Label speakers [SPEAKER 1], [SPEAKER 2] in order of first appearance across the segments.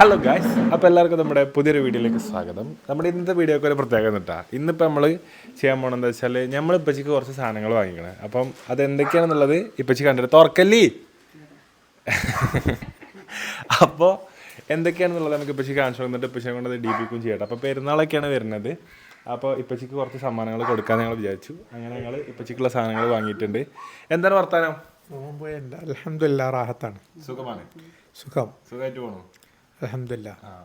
[SPEAKER 1] Hello guys അപ്പോൾ എല്ലാവർക്കും നമ്മുടെ പുതിയൊരു വീഡിയോയിലേക്ക് സ്വാഗതം. നമ്മുടെ ഇന്നത്തെ വീഡിയോക്ക് ഒരു പ്രത്യേകത കേട്ടാ ഇന്നിപ്പോൾ നമ്മൾ ചെയ്യാൻ പോകണമെന്ന് വെച്ചാൽ നമ്മൾ ഇപ്പച്ചിക്ക് കുറച്ച് സാധനങ്ങൾ വാങ്ങിക്കണേ. അപ്പം അത് എന്തൊക്കെയാണെന്നുള്ളത് ഇപ്പച്ചി കണ്ടിട്ട് തുറക്കല്ലേ? അപ്പോൾ എന്തൊക്കെയാണെന്നുള്ളത് നമുക്ക് ഇപ്പച്ചി കാണിച്ചു തന്നിട്ട് ഇപ്പച്ചിനെ കൊണ്ട് ഡി പിക്കും ചെയ്യട്ടെ. അപ്പോൾ പെരുന്നാളൊക്കെയാണ് വരുന്നത്. അപ്പോൾ ഇപ്പച്ചിക്ക് കുറച്ച് സമ്മാനങ്ങൾ കൊടുക്കാൻ ഞങ്ങൾ വിചാരിച്ചു. അങ്ങനെ ഞങ്ങൾ ഇപ്പച്ചിക്കുള്ള സാധനങ്ങൾ വാങ്ങിയിട്ടുണ്ട്. എന്താണ് വർത്താനം?
[SPEAKER 2] അലഹമില്ല റാഹത്താണ്.
[SPEAKER 1] സുഖമാണ്.
[SPEAKER 2] സുഖം.
[SPEAKER 1] സുഖമായിട്ട് പോകണു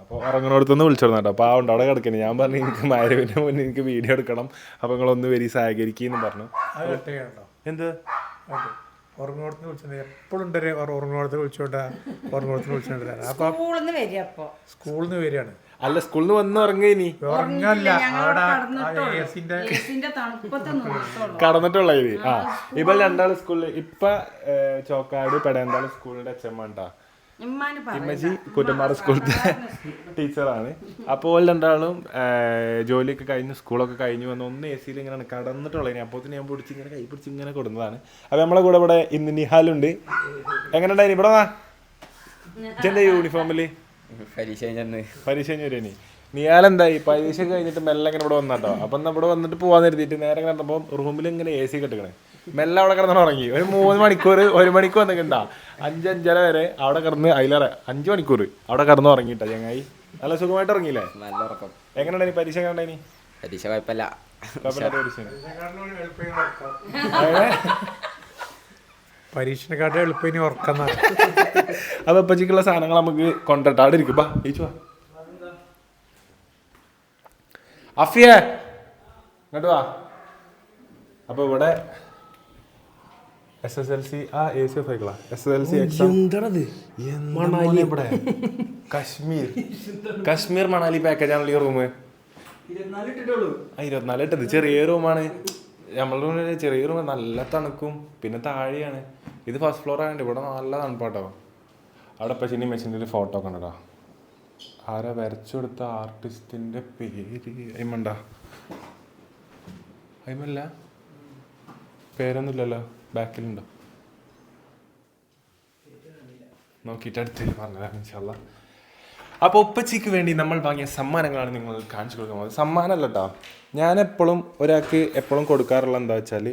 [SPEAKER 1] അപ്പോൾ ഉറങ്ങണോടത്തൊന്ന് വിളിച്ചിരുന്നു കേട്ടോ. അപ്പോൾ ആ ഉണ്ട് അവിടെ കിടക്കണേ. ഞാൻ പറഞ്ഞു എനിക്ക് മാരവിന്റെ മുന്നേ എനിക്ക് വീഡിയോ എടുക്കണം. അപ്പോൾ നിങ്ങളൊന്ന് വരി സഹകരിക്കുന്നു പറഞ്ഞു. എന്ത്?
[SPEAKER 2] ഉറങ്ങോടത്തിന് വിളിച്ചത് എപ്പോഴും ഉണ്ട് ഉറങ്ങോടത്തിന് വിളിച്ചോണ്ട? ഉറങ്ങോടത്തിന് വിളിച്ചോണ്ട് അപ്പൊ
[SPEAKER 3] സ്കൂളിൽ നിന്ന്
[SPEAKER 2] വരികയാണ്.
[SPEAKER 1] അല്ല സ്കൂളിൽ നിന്ന് വന്ന് ഉറങ്ങി ഇനി?
[SPEAKER 2] ഉറങ്ങല്ല.
[SPEAKER 3] കടന്നിട്ടുള്ളൂ.
[SPEAKER 1] ഇനി ആ. ഇപ്പൊ രണ്ടാൾ സ്കൂളിൽ ഇപ്പൊ ചോക്കാട് പെടേണ്ടാൾ സ്കൂളിന്റെ അച്ഛമ്മ ഉണ്ടാ. ഇമ്മച്ചി കുറ്റമ്പാറ സ്കൂളിലത്തെ ടീച്ചറാണ്. അപ്പോൾ രണ്ടാളും ജോലിയൊക്കെ കഴിഞ്ഞ് സ്കൂളൊക്കെ കഴിഞ്ഞു വന്ന് ഒന്ന് എ സിയിൽ ഇങ്ങനെ കടന്നിട്ടുള്ള ഇനി തന്നെ ഞാൻ പിടിച്ച് ഇങ്ങനെ കൈ പിടിച്ച് ഇങ്ങനെ കൊടുന്നതാണ്. അപ്പോൾ നമ്മളെ കൂടെ ഇവിടെ ഇന്ന് നിഹാലുണ്ട്. എങ്ങനെ ഉണ്ടായിരുന്നു ഇവിടെ വാ. ഇതെന്താ യൂണിഫോമിൽ
[SPEAKER 4] പരീക്ഷ കഴിഞ്ഞു
[SPEAKER 1] പരീക്ഷ കഴിഞ്ഞു വരെ നിയാലെന്തായി പരീക്ഷ കഴിഞ്ഞിട്ട് മെല്ലെ ഇങ്ങനെ ഇവിടെ വന്നാട്ടോ അപ്പം ഇവിടെ വന്നിട്ട് പോവാൻ കരുതിയിട്ട് നേരെ ഇങ്ങനെ റൂമിൽ ഇങ്ങനെ എ സി കെട്ടിക്കണേ. മെല്ലെ അവിടെ കിടന്നു ഉറങ്ങി. ഒരു മൂന്ന് മണിക്കൂർ ഒരു മണിക്കൂർ എന്തൊക്കെയുണ്ടാ അഞ്ച് അഞ്ചര വരെ അവിടെ കിടന്ന് അതിലേറെ അഞ്ച് മണിക്കൂർ അവിടെ കിടന്ന് ഉറങ്ങിയിട്ടാ ചങ്ങായി. നല്ല സുഖമായിട്ട് ഉറങ്ങിയില്ലേ?
[SPEAKER 4] നല്ല ഉറക്കം.
[SPEAKER 1] എങ്ങനെയുണ്ടായി പരീക്ഷ എങ്ങനെ ഉണ്ടായിനി
[SPEAKER 4] പരീക്ഷ കുഴപ്പമില്ല.
[SPEAKER 2] പരീക്ഷനെക്കാട്ടും എളുപ്പം ഇനി ഉറക്കം
[SPEAKER 1] അപ്പൊ ഇപ്പച്ചിക്കുള്ള സാധനങ്ങൾ നമുക്ക് കൊണ്ടിട്ട് അവിടെ ഇരിക്കും ബാ വാ. അഫിയേ ഇങ്ങോട്ട് വാ. അപ്പൊ ഇവിടെ എസ് എസ് എൽ സി ആ A C F ആയിക്കളാ S S L C exam Manali. ഇവിടെ? കശ്മീർ. കശ്മീർ മണാലി പാക്കേജ് ആണല്ലോ ഈ റൂം ഇരുപത്തിനാല് ഇട്ടത്. ചെറിയ റൂമാണ് നമ്മളുടെ റൂമിൽ ചെറിയ റൂം നല്ല തണുക്കും. പിന്നെ താഴെയാണ്. ഇത് ഫസ്റ്റ് ഫ്ലോർ ആയതുകൊണ്ട് ഇവിടെ നല്ല തണുപ്പാട്ടോ. അവിടെ പശിനി മെഷീന്റെ ഫോട്ടോ കണ്ടടാ ആരാ വരച്ചു കൊടുത്ത ആർട്ടിസ്റ്റിന്റെ പേര്? അയ്മണ്ട അയ്മല്ല പേരൊന്നുമില്ലല്ലോ ബാക്കിലുണ്ടോ. നോക്കിയിട്ട് അടുത്ത് പറഞ്ഞതാണ് ഇൻഷാല്ല അപ്പോൾ ഉപ്പച്ചിക്ക് വേണ്ടി നമ്മൾ വാങ്ങിയ സമ്മാനങ്ങളാണ് നിങ്ങൾ കാണിച്ചു കൊടുക്കാൻ പോകുന്നത്. സമ്മാനമല്ല കേട്ടോ ഞാൻ എപ്പോഴും ഒരാൾക്ക് എപ്പോഴും കൊടുക്കാറുള്ള എന്താ വെച്ചാൽ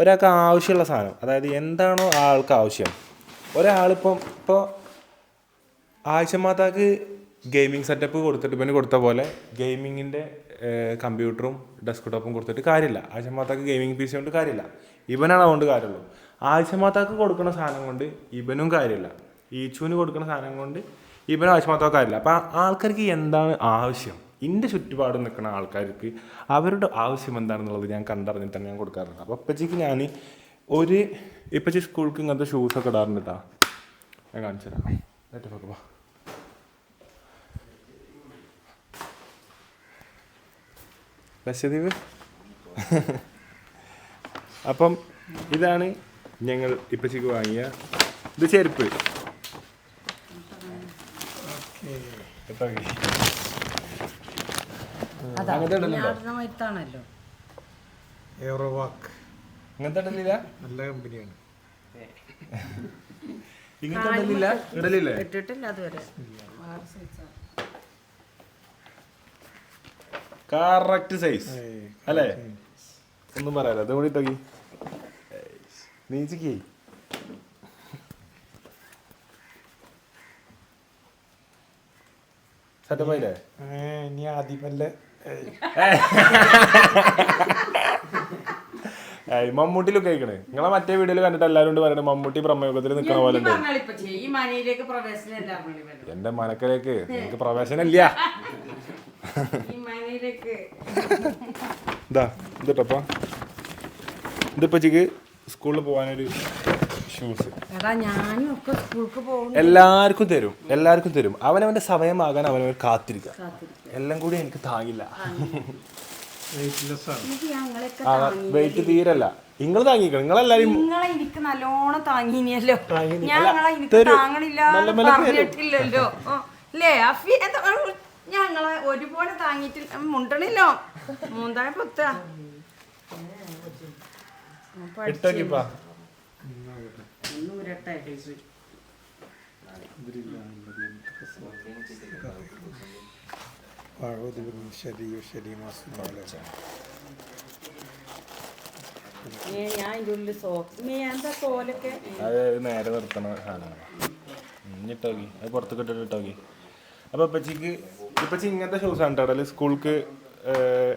[SPEAKER 1] ഒരാൾക്ക് ആവശ്യമുള്ള സാധനം. അതായത് എന്താണോ ആൾക്ക് ആവശ്യം. ഒരാളിപ്പം ഇപ്പോൾ ആഴ്ചമാതാക്ക് ഗെയിമിംഗ് സെറ്റപ്പ് കൊടുത്തിട്ട് പിന്നെ കൊടുത്ത പോലെ ഗെയിമിങ്ങിന്റെ കമ്പ്യൂട്ടറും ഡെസ്ക്ടോപ്പും കൊടുത്തിട്ട് കാര്യമില്ല. ആഴ്ചമാതാക്ക് ഗെയിമിംഗ് പി സി കൊണ്ട് കാര്യമില്ല. ഇവനാണ് അതുകൊണ്ട് കാര്യമുള്ളൂ. ആഴ്ചമാതാക്ക് കൊടുക്കുന്ന സാധനം കൊണ്ട് ഇവനും കാര്യമില്ല. ഈച്ചുവിന് കൊടുക്കുന്ന സാധനം കൊണ്ട് ഇവനും ആഴ്ചമാതാക്ക് കാര്യമില്ല. അപ്പം ആൾക്കാർക്ക് എന്താണ് ആവശ്യം? എന്റെ ചുറ്റുപാട് നിൽക്കുന്ന ആൾക്കാർക്ക് അവരുടെ ആവശ്യം എന്താണെന്നുള്ളത് ഞാൻ കണ്ടറിഞ്ഞിട്ട് തന്നെ ഞാൻ കൊടുക്കാറുണ്ട്. അപ്പോൾ ഇപ്പച്ചിക്ക് ഞാൻ ഒരു ഇപ്പച്ചി സ്കൂൾക്ക് ഇങ്ങനത്തെ ഷൂസൊക്കെ ഇടാറുണ്ട് കേട്ടോ ഞാൻ കാണിച്ചു തരാം ഏറ്റവും ലക്ഷദ്വീപ് അപ്പം ഇതാണ് ഞങ്ങൾ ഇപ്പച്ചിക്ക് വാങ്ങിയ ഇത് ചെരുപ്പ്? അങ്ങനത്തെ
[SPEAKER 2] എയറോവാക്ക്
[SPEAKER 1] ഇടലില്ല?
[SPEAKER 2] നല്ല കമ്പനിയാണ്.
[SPEAKER 1] ഇങ്ങനത്തെ ഇടലില്ല? ഇടലില്ലേ?
[SPEAKER 3] ഇട്ടിട്ടില്ല അതുവരെ.
[SPEAKER 1] കറക്റ്റ് സൈസ് അല്ലേ? ഒന്നും പറയാലോ അത് കൂടി തോക്കി നീച്ചിക്കേ. സെറ്റപ്പ് ആയില്ലേ?
[SPEAKER 2] ഏ, ഇനി ആദ്യമല്ലേ
[SPEAKER 1] ഏയ്. മമ്മൂട്ടി ലുക്ക് കഴിക്കണേ നിങ്ങളെ മറ്റേ വീഡിയോയിൽ കണ്ടിട്ട് എല്ലാവരും കൊണ്ട് പറയണേ മമ്മൂട്ടി പ്രമേഹത്തിൽ നിൽക്കണ പോലെ ഉണ്ട്. എന്റെ മനക്കലേക്ക് നിങ്ങക്ക് പ്രവേശനം ഇല്ല.
[SPEAKER 3] മനയിലേക്ക്
[SPEAKER 1] ഇതാ ഇതിട്ടപ്പാ ഇതിപ്പച്ചിക്ക് സ്കൂളിൽ പോകാനൊരു ഷൂസ്
[SPEAKER 3] എടാ ഞാനും ഒക്കെ സ്കൂൾക്ക് പോകും
[SPEAKER 1] എല്ലാവർക്കും തരും എല്ലാവർക്കും തരും. അവനവന്റെ സമയമാകാൻ അവനവൻ കാത്തിരിക്കുക എല്ലാം കൂടി എനിക്ക് താങ്ങില്ല. വെയിറ്റ് തീരല്ല. നിങ്ങൾ താങ്ങിക്കണം. നിങ്ങളെല്ലാരും
[SPEAKER 3] നിങ്ങളെ എനിക്ക് നല്ലോണം താങ്ങിനിയല്ലോ.
[SPEAKER 1] താങ്ങിനി.
[SPEAKER 3] ഞാൻ. താങ്ങണില്ല പറഞ്ഞിട്ടില്ലല്ലോ. അല്ലേ അഫി എന്താ ഞങ്ങളെ ഒരുപോലെ താങ്ങിട്ട് മുണ്ടണില്ലോ. മൂന്നായ പൊത്ത
[SPEAKER 1] നേരെ നിർത്തണ സാധനമാണ്. ഇട്ടോക്കി. അത് പുറത്ത് കിട്ടിട്ട് ഇട്ടോക്കി. അപ്പോൾ ഇപ്പച്ചിക്ക് ഇപ്പച്ചി ഇങ്ങനത്തെ ഷൂസ് ആണ് കേട്ടോ സ്കൂൾക്ക്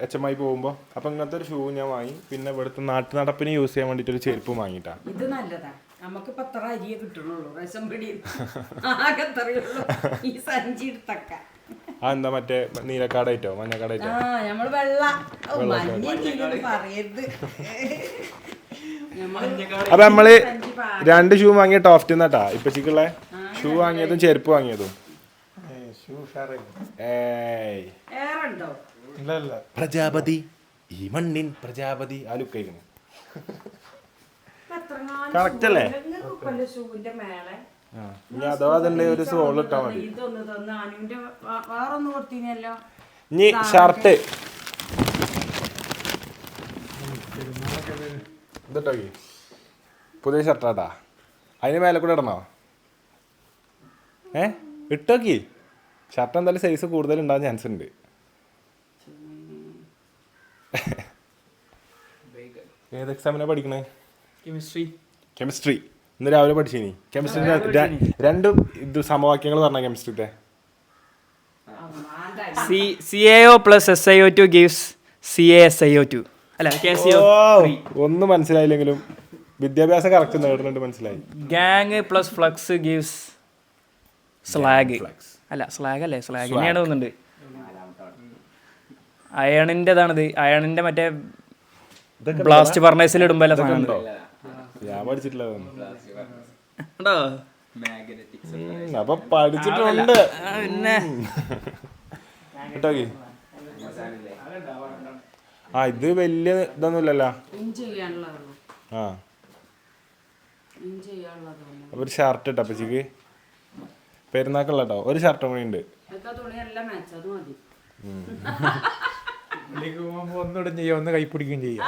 [SPEAKER 1] എച്ച് എം ഐ പോകുമ്പോൾ അപ്പോൾ ഇങ്ങനത്തെ ഒരു ഷൂ ഞാൻ വാങ്ങി. പിന്നെ ഇവിടുത്തെ നാട്ടു നടപ്പിന് യൂസ് ചെയ്യാൻ വേണ്ടിയിട്ട് ഒരു ചെരുപ്പ് വാങ്ങിട്ടാ.
[SPEAKER 3] ഇത് നല്ലതാ. നമുക്ക് പത്ര അരിയെ കിട്ടണുള്ളൂ. റേഷൻ പിടി ആകെ എത്രയുള്ളൂ ഈ സഞ്ചി എടുത്തക്ക.
[SPEAKER 1] ആ എന്താ മറ്റേ നീലക്കാടായിട്ടോ? മഞ്ഞക്കാടായിട്ടോ?
[SPEAKER 3] നമ്മൾ വെള്ള. പറയരുത്.
[SPEAKER 1] അപ്പൊ
[SPEAKER 3] നമ്മൾ
[SPEAKER 1] രണ്ട് ഷൂ വാങ്ങിയ ടോഫ്റ്റ് ഇപ്പച്ചിക്കുള്ള ഷൂ വാങ്ങിയതും ചെരുപ്പ് വാങ്ങിയതും
[SPEAKER 2] ഷൂ ഉഷാറായിരുന്നു
[SPEAKER 1] ഏയ്
[SPEAKER 3] ഏറെ ഉണ്ടോ
[SPEAKER 2] ഇല്ല ഇല്ല
[SPEAKER 1] പ്രജാപതി ഈ മണ്ണിൻ പ്രജാപതി ആ ലുക്കായിരുന്നു Correct അല്ലേ?
[SPEAKER 3] ഷൂവിന്റെ മേലെ.
[SPEAKER 1] ആ ഇനി അഥവാ അതിന്റെ ഒരു സോൾ ഇട്ടാ മതി. ഇനി ഷർട്ട് ഇതിട്ടോ പുതിയ ഷർട്ടാട്ടാ അതിന് മേലെ കൂടെ ഇടണോ? ഏ? ഇട്ടോക്കി? ഷർട്ട് എന്തായാലും സൈസ് കൂടുതൽ ഉണ്ടാകാൻ ചാൻസ് ഉണ്ട്. ഏത് എക്സാമിനാ പഠിക്കണേ?
[SPEAKER 5] കെമിസ്ട്രി
[SPEAKER 1] കെമിസ്ട്രി ഇന്ന് രാവിലെ പഠിച്ചിനി. കെമിസ്ട്രി രണ്ട് ഇത് സമവാക്യങ്ങൾ പറഞ്ഞ കെമിസ്ട്രിത്തെ
[SPEAKER 5] C C A O plus S I O two gives C A S I O two അല്ല കെ സി ഒ
[SPEAKER 1] ഒന്നും മനസ്സിലായില്ലെങ്കിലും വിദ്യാഭ്യാസം കറക്റ്റ് നേടുന്നുണ്ട് മനസ്സിലായി.
[SPEAKER 5] Gangue plus flux gives slag അല്ല സ്ലാഗ് അല്ലേ? സ്ലാഗ് തന്നെയാണ് തോന്നുന്നുണ്ട്. അയണിന്റെതാണിത് അയണിന്റെ മറ്റേ ബ്ലാസ്റ്റ് ഫർണൈസിൽ ഇടുമ്പോൾ സാധനം
[SPEAKER 1] ഞാൻ പഠിച്ചിട്ടില്ല അതൊന്നും.
[SPEAKER 5] ഉണ്ടോ?
[SPEAKER 1] ഉം, അപ്പൊ പഠിച്ചിട്ടുണ്ട്.
[SPEAKER 5] പിന്നെ.
[SPEAKER 1] ആ ഇത് വലിയ ഇതൊന്നുമില്ലല്ലോ. ആ. അപ്പൊ ഒരു ഷർട്ട് ഇട്ടോ അപ്പച്ചിക്ക്. പെരുന്നാക്കുള്ള കേട്ടോ ഒരു ഷർട്ടും കൂടി ഉണ്ട്.
[SPEAKER 2] ഒന്നിടും ചെയ്യാം ഒന്ന് കൈപ്പിടിക്കുകയും ചെയ്യാം.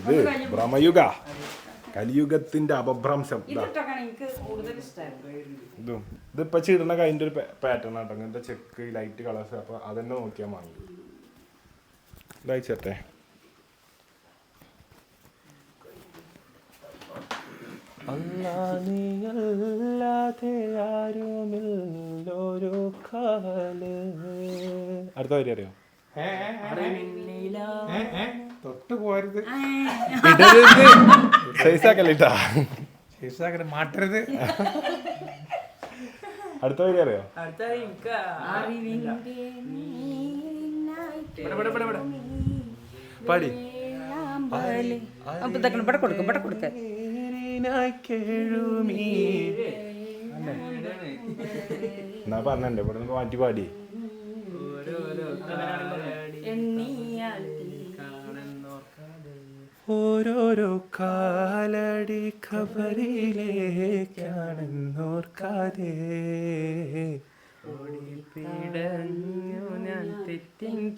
[SPEAKER 1] ഇത് ഭ്രമയുഗ. കലിയുഗത്തിന്റെ അപഭ്രംശം. ഇതാ ഇതിപ്പോ ചിടുന്ന കൈന്റെ ഒരു പാറ്റേൺ ആട്ടോ. ഇങ്ങനത്തെ ചെക്ക് ലൈറ്റ് കളേഴ്സ് അപ്പൊ അതന്നെ നോക്കിയാൽ വാങ്ങി ഇതയച്ചട്ടെ അടുത്ത വരി അറിയോ?
[SPEAKER 2] തൊട്ട് പോരുത്.
[SPEAKER 1] സൈസ് ആക്കല്ലേട്ടാ
[SPEAKER 2] ശേഷാക്കര മാറ്റരുത്.
[SPEAKER 1] അടുത്ത വരി അറിയോ? പാടി.
[SPEAKER 3] ഇതൊക്കെ ഇവിടെ കൊടുക്കും.
[SPEAKER 1] പറഞ്ഞണ്ടേ ഇവിടെ നിന്ന് മാറ്റി പാടി. ഓരോരോ കാലടി ഖബറിലേക്കാണെന്നോർക്കാതെ. ഞാൻ തെറ്റിൻ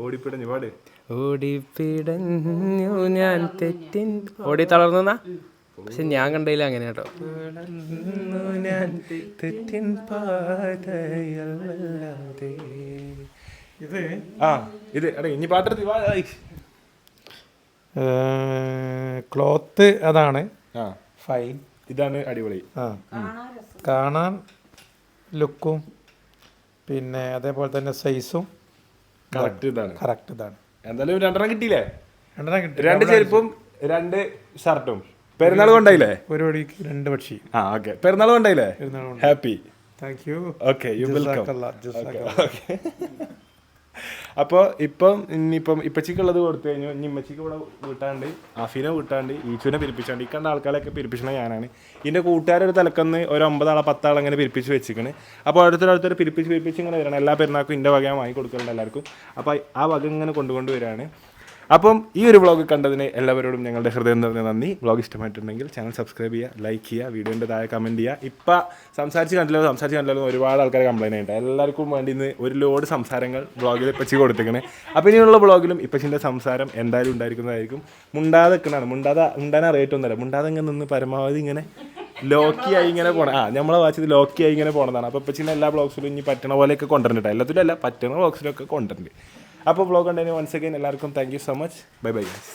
[SPEAKER 1] ഓടിപ്പിടഞ്ഞു പാട്.
[SPEAKER 6] ഓടിപ്പിടഞ്ഞു ഞാൻ തെറ്റിൻ ഓടി തളർന്നു പക്ഷെ ഞാൻ കണ്ടതിൽ അങ്ങനെ കേട്ടോ.
[SPEAKER 1] ഞാൻ തെറ്റിൻ പാതയല്ലാതെ.
[SPEAKER 2] ഇത്
[SPEAKER 1] ആ ഇത് അടേ ഇനി പാട്ടെടുത്ത് ഐ.
[SPEAKER 2] ക്ലോത്ത് അതാണ്.
[SPEAKER 1] ആ.
[SPEAKER 2] ഫൈൻ.
[SPEAKER 1] ഇതാണ് അടിപൊളി.
[SPEAKER 2] ആ. കാണാൻ ലുക്കും പിന്നെ അതേപോലെ തന്നെ സൈസും
[SPEAKER 1] കറക്റ്റ് ഇതാണ്.
[SPEAKER 2] കറക്റ്റ് ഇതാണ്.
[SPEAKER 1] എന്തായാലും രണ്ടെണ്ണം കിട്ടിയില്ലേ?
[SPEAKER 2] രണ്ടെണ്ണം കിട്ടി.
[SPEAKER 1] രണ്ട് ചെരുപ്പും രണ്ട് ഷർട്ടും. പെരുന്നാൾ കൊണ്ടായില്ലേ?
[SPEAKER 2] ഒരു വടിക്ക് രണ്ട് പക്ഷി.
[SPEAKER 1] ആ okay. Perunnal കൊണ്ടായില്ലേ?
[SPEAKER 2] Perunnal
[SPEAKER 1] happy
[SPEAKER 2] thank you
[SPEAKER 1] okay you welcome
[SPEAKER 2] ജസാക്കല്ലാ.
[SPEAKER 1] അപ്പോൾ ഇപ്പം ഇനിയിപ്പം ഇപ്പച്ചിക്കുള്ളത് കൊടുത്തു കഴിഞ്ഞു. ഇനി ഇമ്മച്ചിക്ക് ഇവിടെ വീട്ടാണ്ട് അഫീനെ വീട്ടാണ്ട് ഈച്ചുവിനെ പിരിപ്പിച്ചാണ്ട്. ഈ കണ്ട ആൾക്കാരെയൊക്കെ പിരിപ്പിച്ചണ ഞാനാണ്. ഇതിന്റെ കൂട്ടുകാരൊരു തലക്കന്ന് ഒരു ഒമ്പതാളെ പത്താളെ അങ്ങനെ പിരിപ്പിച്ച് വെച്ചിരിക്കണ്. അപ്പോൾ ഓരോരുത്തരോരുത്തർ പിരിപ്പിച്ച് പിരിപ്പിച്ച് ഇങ്ങനെ വരണം. എല്ലാ പെരുന്നാൾക്കും ഇന്റെ വക ഞാൻ വാങ്ങി കൊടുക്കലുണ്ട് എല്ലാവർക്കും. അപ്പോൾ ആ വക ഇങ്ങനെ കൊണ്ടുകൊണ്ട് വരികയാണ് അപ്പം ഈ ഒരു വ്ളോഗ് കണ്ടതിന് എല്ലാവരോടും ഞങ്ങളുടെ ഹൃദയം നിറഞ്ഞ നന്ദി. വ്ളോഗ് ഇഷ്ടമായിട്ടുണ്ടെങ്കിൽ ചാനൽ സബ്സ്ക്രൈബ് ചെയ്യുക ലൈക്ക് ചെയ്യുക വീഡിയോന്റെ താഴെ കമന്റ് ചെയ്യുക. ഇപ്പം സംസാരിച്ച് കണ്ടില്ലോ സംസാരിച്ച് കണ്ടില്ലോ ഒരുപാട് ആൾക്കാർ കംപ്ലൈന്റ് ഉണ്ട് എല്ലാവർക്കും വേണ്ടി ഇന്ന് ഒരു ലോഡ് സംസാരങ്ങൾ വ്ളോഗിൽ ഇപ്പച്ചി കൊടുത്തേക്കണേ. അപ്പോൾ ഇനിയുള്ള വ്ളോഗിലും ഇപ്പച്ചിന്റെ സംസാരം എന്തായാലും ഉണ്ടായിരിക്കുന്നതായിരിക്കും. മുണ്ടാതെ നിൽക്കണതാണ്. മുണ്ടാതെ റേറ്റ് ഒന്നുമല്ല. മുണ്ടാതെ ഇങ്ങനെ നിന്ന് പരമാവധി ഇങ്ങനെ ലോക്കിയായി ഇങ്ങനെ പോകണം ആ നമ്മളെ വാച്ചത് ലോക്കിയായി ഇങ്ങനെ പോണതാണ്. അപ്പോൾ ഇപ്പച്ചിന്റെ എല്ലാ ബ്ലോഗ്സിലും ഇനി പറ്റണ പോലെയൊക്കെ കൊണ്ടുവരണ്ട എല്ലാത്തിലും അല്ല പറ്റണ ബ്ലോഗ്സിലൊക്കെ കൊണ്ടുവരണ്ട് അപ്പോൾ വ്ളോഗ് കണ്ടതിന് വൺസ് അഗൈൻ എല്ലാവർക്കും thank you so much bye bye guys